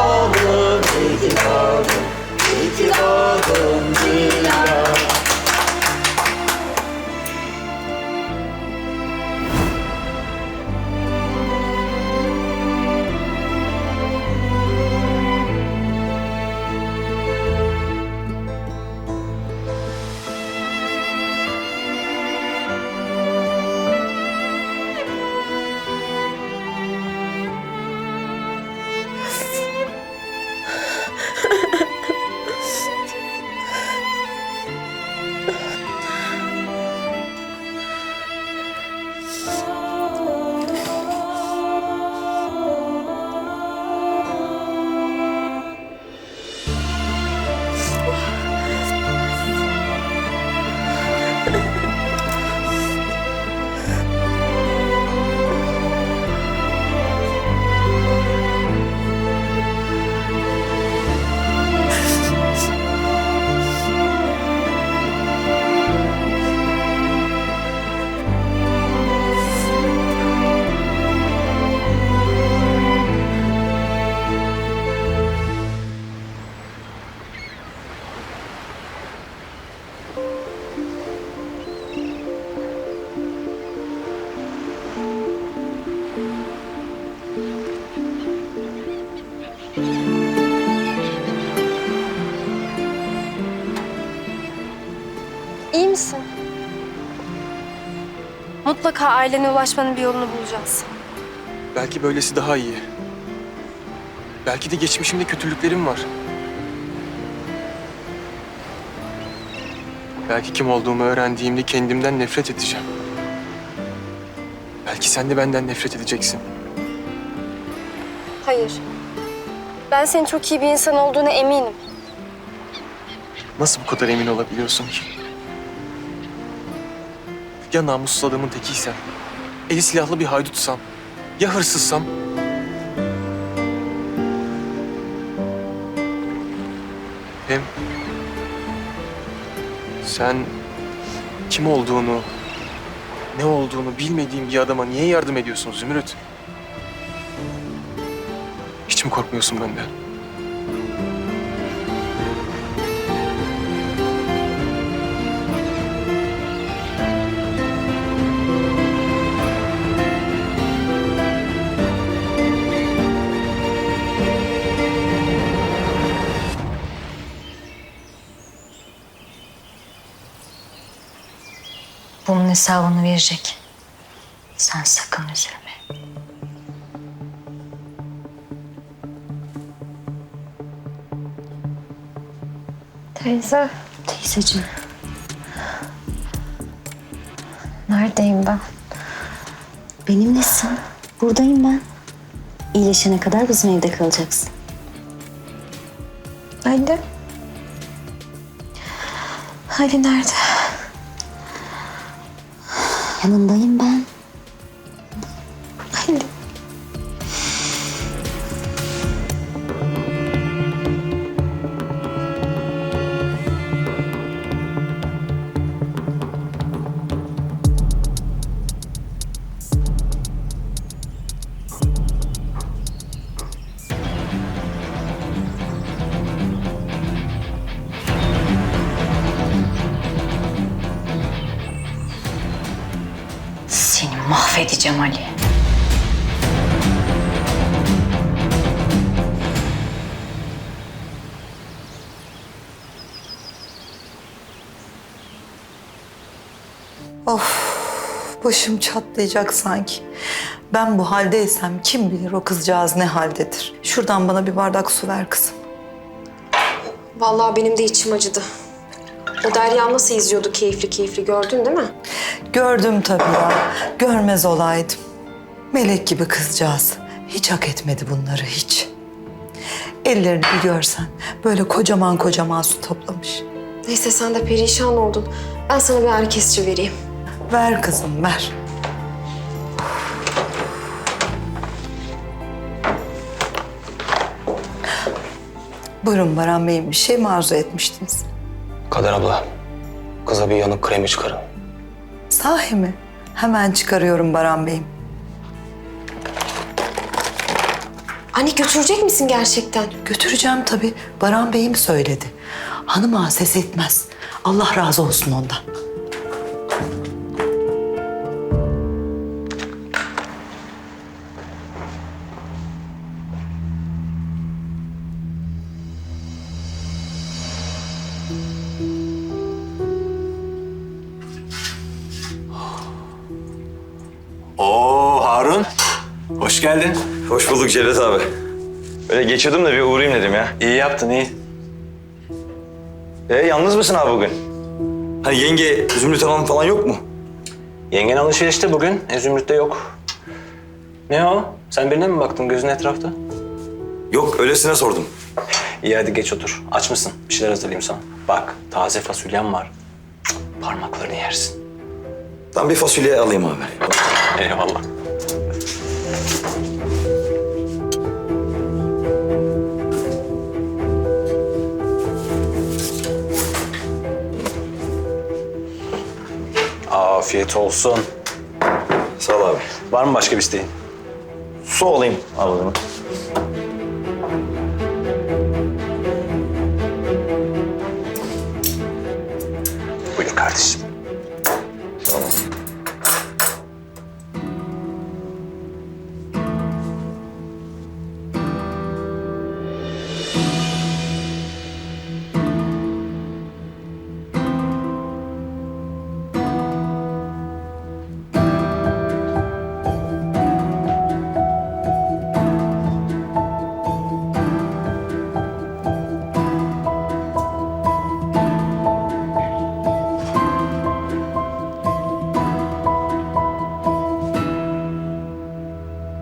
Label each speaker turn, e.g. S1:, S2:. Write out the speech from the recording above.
S1: doğdun, iyi ki doğdun, iyi ki doğdun Dilara. Mutlaka ailene ulaşmanın bir yolunu bulacağız.
S2: Belki böylesi daha iyi. Belki de geçmişimde kötülüklerim var. Belki kim olduğumu öğrendiğimde kendimden nefret edeceğim. Belki sen de benden nefret edeceksin.
S1: Hayır. Ben senin çok iyi bir insan olduğuna eminim.
S2: Nasıl bu kadar emin olabiliyorsun ki? Ya namussuz adamın tekiysem? Eli silahlı bir haydutsam? Ya hırsızsam? Hem sen kim olduğunu, ne olduğunu bilmediğim bir adama niye yardım ediyorsun Zümrüt? Hiç mi korkmuyorsun benden?
S3: Bunun hesabını verecek. Sen sakın üzülme.
S1: Teyze.
S3: Teyzeciğim. Neredeyim ben? Benimlesin. Buradayım ben. İyileşene kadar bizim evde kalacaksın.
S1: Ali. Ali nerede?
S3: Yanındayım ben.
S1: Ali.
S3: Mahvedeceğim Ali.
S4: Of, başım çatlayacak sanki. Ben bu haldeysem kim bilir o kızcağız ne haldedir. Şuradan bana bir bardak su ver kızım.
S5: Vallahi benim de içim acıdı. O Derya nasıl izliyordu keyifli keyifli gördün değil mi?
S4: Gördüm tabii ya. Görmez olaydım. Melek gibi kızcağız. Hiç hak etmedi bunları hiç. Ellerini bir görsen böyle kocaman kocaman su toplamış.
S5: Neyse sen de perişan oldun. Ben sana bir ağrı kesici vereyim.
S4: Ver kızım ver. Buyurun Baran Bey'im bir şey mi arzu etmiştiniz?
S6: Kader abla, kıza bir yanık kremi çıkarın.
S4: Sahi mi? Hemen çıkarıyorum Baran Bey'im.
S5: Anne götürecek misin gerçekten?
S4: Götüreceğim tabii. Baran Bey'im söyledi. Hanım ağa ses etmez. Allah razı olsun ondan.
S7: Hoş geldin.
S6: Hoş bulduk Cevdet abi. Öyle geçiyordum da bir uğrayayım dedim ya.
S7: İyi yaptın iyi.
S6: E yalnız mısın abi bugün? Hani yenge, Zümrüt Hanım falan yok mu?
S7: Yengen alışverişte bugün. E, Zümrüt'te yok. Ne o? Sen birine mi baktın gözün etrafta?
S6: Yok, öylesine sordum.
S7: İyi hadi geç otur. Aç mısın? Bir şeyler hazırlayayım sana. Bak taze fasulyem var. Cık, Parmaklarını yersin.
S6: Ben bir fasulye alayım abi.
S7: Eyvallah. Afiyet olsun.
S6: Sağ ol abi.
S7: Var mı başka bir isteğin?
S6: Su alayım abi.